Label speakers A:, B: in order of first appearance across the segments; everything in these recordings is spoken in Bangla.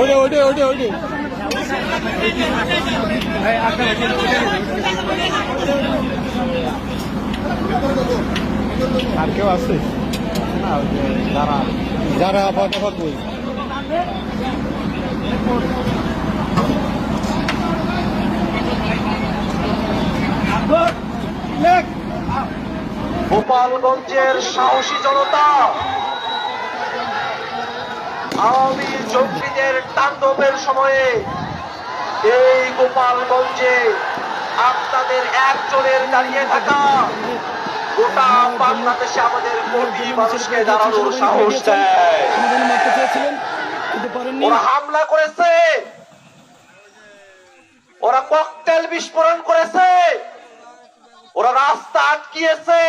A: ওটে ওটে ওটে ওটে আর কেউ না যারা যারা আপাতত বই
B: গোপালগঞ্জের সাহসী জনতা। আওয়ামী জঙ্গিদের তাণ্ডবের সময়ে এই গোপালগঞ্জে আপনাদের একজনের দাঁড়িয়ে থাকা। গোটা বাংলাদেশে আমাদের কোটি মানুষকে দাঁড়ানোর সাহস দেয়। ওরা হামলা করেছে। ওরা ককটেল বিস্ফোরণ করেছে। ওরা রাস্তা আটকিয়েছে।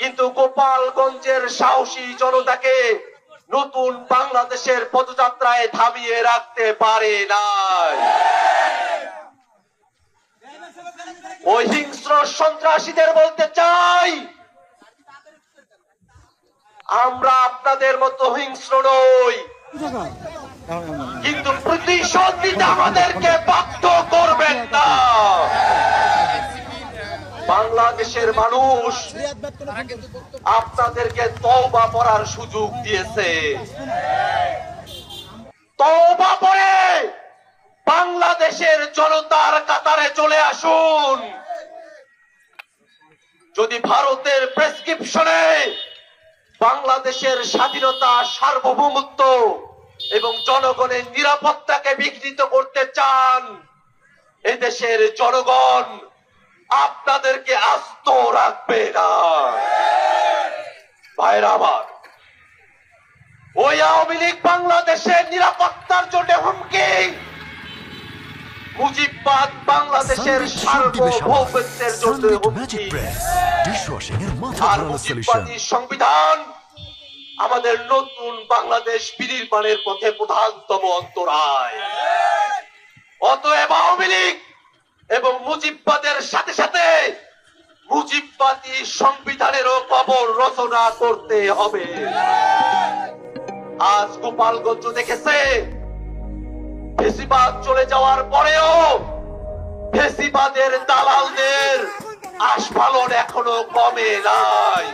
B: কিন্তু গোপালগঞ্জের সাহসী জনতাকে নতুন বাংলাদেশের পদযাত্রায় থামিয়ে রাখতে পারে নাই। ওই হিংস্র সন্ত্রাসীদের বলতে চাই, আমরা আপনাদের মতো হিংস্র নই। কিন্তু প্রতিশোধ দিতে আমাদেরকে বাধ্য করবেন না। বাংলাদেশের মানুষ আপনাদেরকে তওবা পড়ার সুযোগ দিয়েছে। তওবা পড়ে বাংলাদেশের জনতার কাতারে চলে আসুন। যদি ভারতের প্রেসক্রিপশনে বাংলাদেশের স্বাধীনতা সার্বভৌমত্ব এবং জনগণের নিরাপত্তাকে বিঘ্নিত করতে চান, এদেশের জনগণ আপনাদেরকে আস্ত রাখবে না। ভাইরা আমার ওই আওয়ামী লীগ বাংলাদেশের নিরাপত্তার জন্য হুমকি। মুজিববাদ বাংলাদেশের সার্বভৌমত্বের জন্য হুমকি। আর মুজিববাদী সংবিধান আমাদের নতুন বাংলাদেশ বিনির্মাণের পথে প্রধানতম অন্তরায়। অতএব আওয়ামী লীগ এবং মুজিববাদের সাথে সাথে মুজিববাদী সংবিধানেরও কবর রচনা করতে হবে। আজ গোপালগঞ্জ দেখেছে, ফেসিবাদ চলে যাওয়ার পরেও ফেসিবাদের দালালদের আস্ফালন এখনও কমে নাই।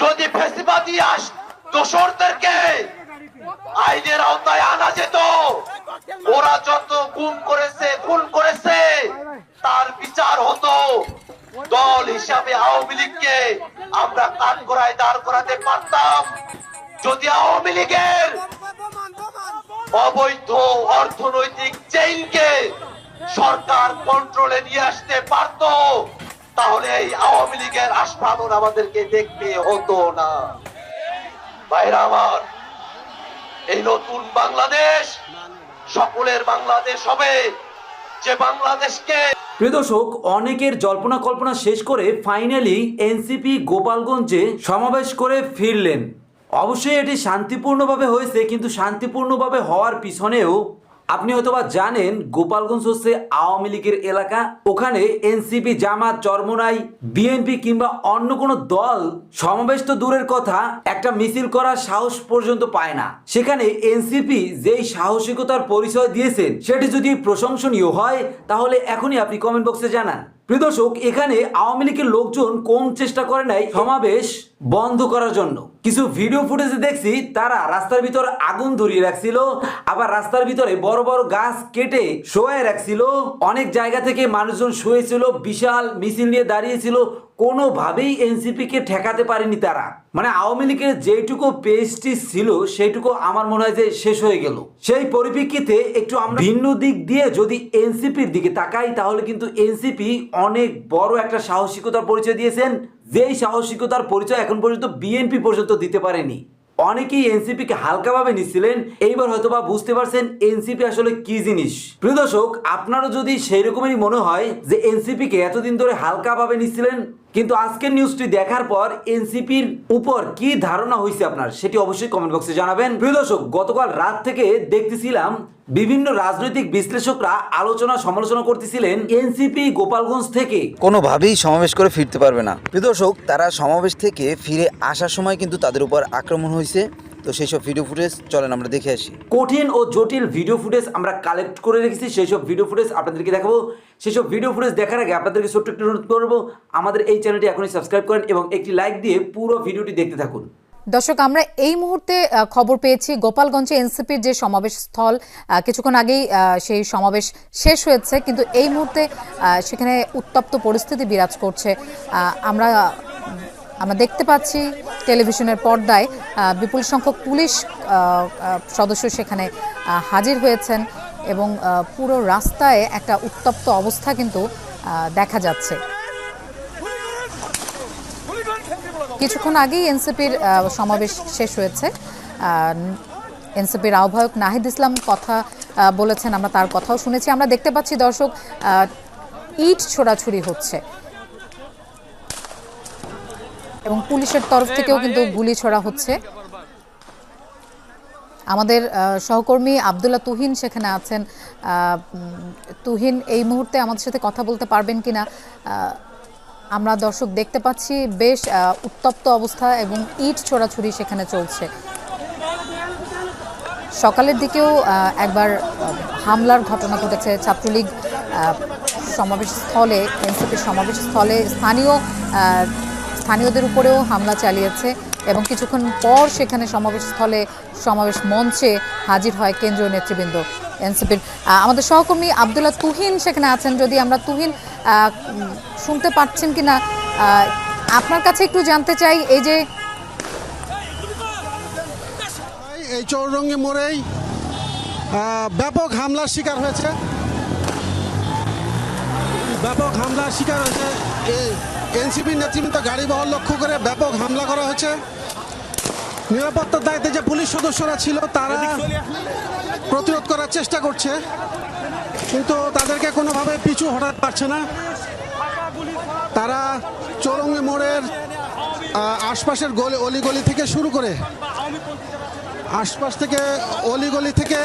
B: যদি ফেসিবাদী আস দোসরদেরকে আইনের আওতায় আনা যেত ওরা যত গুম করেছে, খুন করেছে, তার বিচার হতো। দল হিসাবে আওয়ামী লীগকে আমরা কাঠগড়ায় দাঁড় করাতে পারতাম। যদি আওয়ামী লীগের অবৈধ অর্থনৈতিক চেইনকে সরকার কন্ট্রোলে নিয়ে আসতে পারত, তাহলে এই আওয়ামী লীগের আস্ফালন আমাদেরকে দেখতে হতো না। ভাইরা আমার, এই নতুন বাংলাদেশ সকলের বাংলাদেশ হবে। যে বাংলাদেশকে
C: প্রিয় দর্শক, অনেকের জল্পনা কল্পনা শেষ করে ফাইনালি এনসিপি গোপালগঞ্জে সমাবেশ করে ফিরলেন। অবশ্যই এটি শান্তিপূর্ণভাবে হয়েছে, কিন্তু শান্তিপূর্ণভাবে হওয়ার পিছনেও আপনি হয়তোবা জানেন গোপালগঞ্জ হচ্ছে আওয়ামী লীগের এলাকা। ওখানে এনসিপি, জামাত, চরমনাই, বিএনপি কিংবা অন্য কোনো দল সমাবেশ তো দূরের কথা, একটা মিছিল করার সাহস পর্যন্ত পায় না। সেখানে এনসিপি যেই সাহসিকতার পরিচয় দিয়েছেন সেটি যদি প্রশংসনীয় হয়, তাহলে এখনই আপনি কমেন্ট বক্সে জানান। প্রিয় দর্শক, এখানে আওয়ামী লীগের লোকজন কোন চেষ্টা করে নাই সমাবেশ বন্ধ করার জন্য? কিছু ভিডিও ফুটেজে দেখছি, তারা রাস্তার ভিতর আগুন ধরিয়ে রাখছিল, আবার রাস্তার ভিতরে বড় বড় গাছ কেটে শোয়ায় রাখছিল। অনেক জায়গা থেকে মানুষজন শুয়েছিল, বিশাল মিছিল নিয়ে দাঁড়িয়েছিল কোনোভাবেই এনসিপি কে ঠেকাতে পারেনি তারা। মানে আওয়ামী লীগের যেটুকু পেজটি ছিল, সেইটুকু আমার মনে হয় যে শেষ হয়ে গেল। সেই পরিপ্রেক্ষিতে একটু আমরা ভিন্ন দিক দিয়ে যদি এনসিপির দিকে তাকাই, তাহলে কিন্তু এনসিপি অনেক বড় একটা সাহসিকতার পরিচয় দিয়েছেন। যেই সাহসিকতার পরিচয় এখন পর্যন্ত বিএনপি পর্যন্ত দিতে পারেনি। অনেকেই এনসিপি কে হালকাভাবে নিচ্ছিলেন। এইবার হয়তোবা বুঝতে পারছেন এনসিপি আসলে কি জিনিস। প্রিয় দর্শক, আপনারও যদি সেই রকমেরই মনে হয় যে এনসিপি কে এতদিন ধরে হালকাভাবে নিচ্ছিলেন কিন্তু আজকের নিউজটি দেখার পর এনসিপির উপর কি ধারণা হয়েছে আপনার, সেটি অবশ্যই কমেন্ট বক্সে জানাবেন। প্রিয় দর্শক, গতকাল রাত থেকে দেখতেছিলাম বিভিন্ন রাজনৈতিক বিশ্লেষকরা আলোচনা সমালোচনা করতেছিলেন এনসিপি গোপালগঞ্জ থেকে।
D: কোনোভাবেই সমাবেশ করে ফিরতে পারবে না। প্রিয় দর্শক, তারা সমাবেশ থেকে ফিরে আসার সময় কিন্তু তাদের উপর আক্রমণ হয়েছে তো সেই সব ভিডিও ফুটেজ চলেন আমরা দেখে আসি।
C: কঠিন ও জটিল ভিডিও ফুটেজ আমরা কালেক্ট করে রেখেছি সেই সব ভিডিও ফুটেজ আপনাদেরকে দেখাবো। সেই সব ভিডিও ফুটেজ দেখার আগে আপনাদেরকে ছোট্ট একটু অনুরোধ করব আমাদের এই চ্যানেলটি এখনই সাবস্ক্রাইব করেন এবং একটি লাইক দিয়ে পুরো ভিডিওটি দেখতে থাকুন।
E: দর্শক আমরা এই মুহূর্তে খবর পেয়েছি গোপালগঞ্জে এনসিপির যে সমাবেশ স্থল কিছুক্ষণ আগেই সেই সমাবেশ শেষ হয়েছে কিন্তু এই মুহূর্তে সেখানে উত্তপ্ত পরিস্থিতি বিরাজ করছে। আমরা আমরা দেখতে পাচ্ছি টেলিভিশনের পর্দায় বিপুল সংখ্যক পুলিশ সদস্য সেখানে হাজির হয়েছেন এবং পুরো রাস্তায় একটা উত্তপ্ত অবস্থা কিন্তু দেখা যাচ্ছে। কিছুক্ষণ আগেই এনসিপির সমাবেশ শেষ হয়েছে। এনসিপির আহ্বায়ক নাহিদ ইসলাম কথা বলেছেন, আমরা তার কথাও শুনেছি। আমরা দেখতে পাচ্ছি দর্শক ইট ছোড়াছুরি হচ্ছে। এবং পুলিশের তরফ থেকেও কিন্তু গুলি ছোড়া হচ্ছে। আমাদের সহকর্মী আবদুল্লাহ তুহিন সেখানে আছেন। তুহিন এই মুহূর্তে আমাদের সাথে কথা বলতে পারবেন কিনা? আমরা দর্শক দেখতে পাচ্ছি বেশ উত্তপ্ত অবস্থা এবং ইট ছোড়াছুরি সেখানে চলছে। সকালের দিকেও একবার হামলার ঘটনা ঘটেছে। ছাত্রলীগ আহ, সমাবেশ স্থলে এনসিপির সমাবেশ স্থলে স্থানীয় স্থানীয়দের উপরেও হামলা চালিয়েছে এবং কিছুক্ষণ পর সেখানে সমাবেশ স্থলে সমাবেশ মঞ্চে হাজির হয় কেন্দ্রীয় নেতৃবৃন্দ। এনসিপির আমাদের সহকর্মী আবদুল্লাহ তুহিন সেখানে আছেন। যদি আমরা তুহিন শুনতে পাচ্ছেন কি না আপনার কাছে একটু জানতে চাই এই যে
F: এই চৌরঙ্গি মোড়েই ব্যাপক হামলার শিকার হয়েছে। ব্যাপক হামলার শিকার হয়েছে। এই এনসিপির নেতৃবৃন্দ গাড়ি বহর লক্ষ্য করে ব্যাপক হামলা করা হয়েছে। নিরাপত্তার দায়িত্বে যে পুলিশ সদস্যরা ছিল তারা প্রতিরোধ করার চেষ্টা করছে। কিন্তু তাদেরকে কোনোভাবে পিছু হটাতে পারছে না। তারা চৌরঙ্গি মোড়ের আশপাশের গলি অলিগলি থেকে শুরু করে আশপাশ থেকে অলিগলি থেকে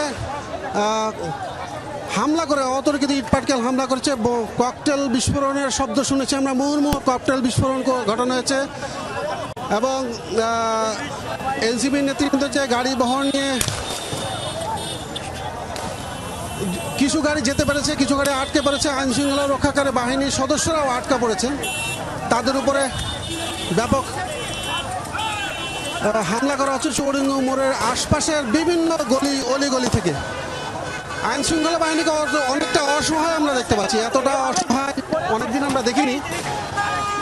F: হামলা করে, অতর্কিত ইটপাটকেল হামলা করেছে ককটেল বিস্ফোরণের শব্দ শুনেছি আমরা মুহুর্মুহ ককটেল বিস্ফোরণ ঘটানো হয়েছে। এবং এনসিবি নেতৃত্ব যে গাড়ি বহন নিয়ে কিছু গাড়ি যেতে পেরেছে, কিছু গাড়ি আটকে পড়েছে, আইন শৃঙ্খলা রক্ষাকারী বাহিনীর সদস্যরাও আটকা পড়েছে। তাদের উপরে ব্যাপক হামলা করা হচ্ছে চৌরিঙ্গ মোড়ের আশপাশের বিভিন্ন গলি অলিগলি থেকে। আইন শৃঙ্খলা বাহিনীকে অনেকটা অসহায় আমরা দেখতে পাচ্ছি, এতটা অসহায় অনেকদিন আমরা দেখিনি।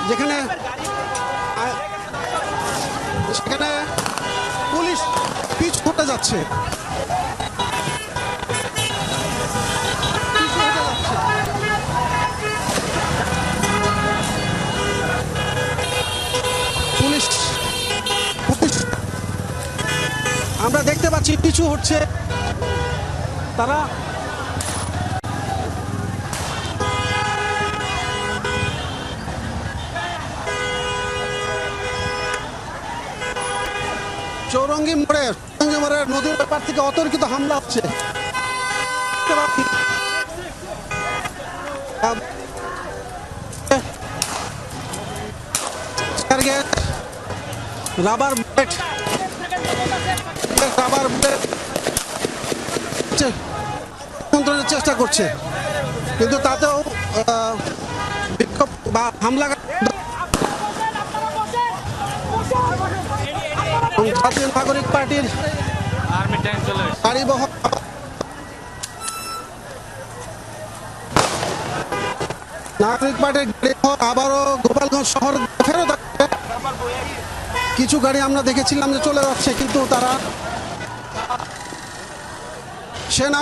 F: যেখানে সেখানে পুলিশ পিচ ফুটে যাচ্ছে। পুলিশ আমরা দেখতে পাচ্ছি পিছু হচ্ছে তারা চৌরঙ্গি মোড়ে চৌরঙ্গি মোড়ের নদীর ব্যাপার থেকে অতর্কিত হামলা হচ্ছে। Rubber bullet rubber bullet. নিয়ন্ত্রণের চেষ্টা করছে কিন্তু তাতেও বিক্ষোভ বা হামলা জাতীয় নাগরিক পার্টির নাগরিক পার্টির গাড়ি আবারও গোপালগঞ্জ শহর ফেরত। কিছু গাড়ি আমরা দেখেছিলাম যে চলে যাচ্ছে, কিন্তু তারা সেনা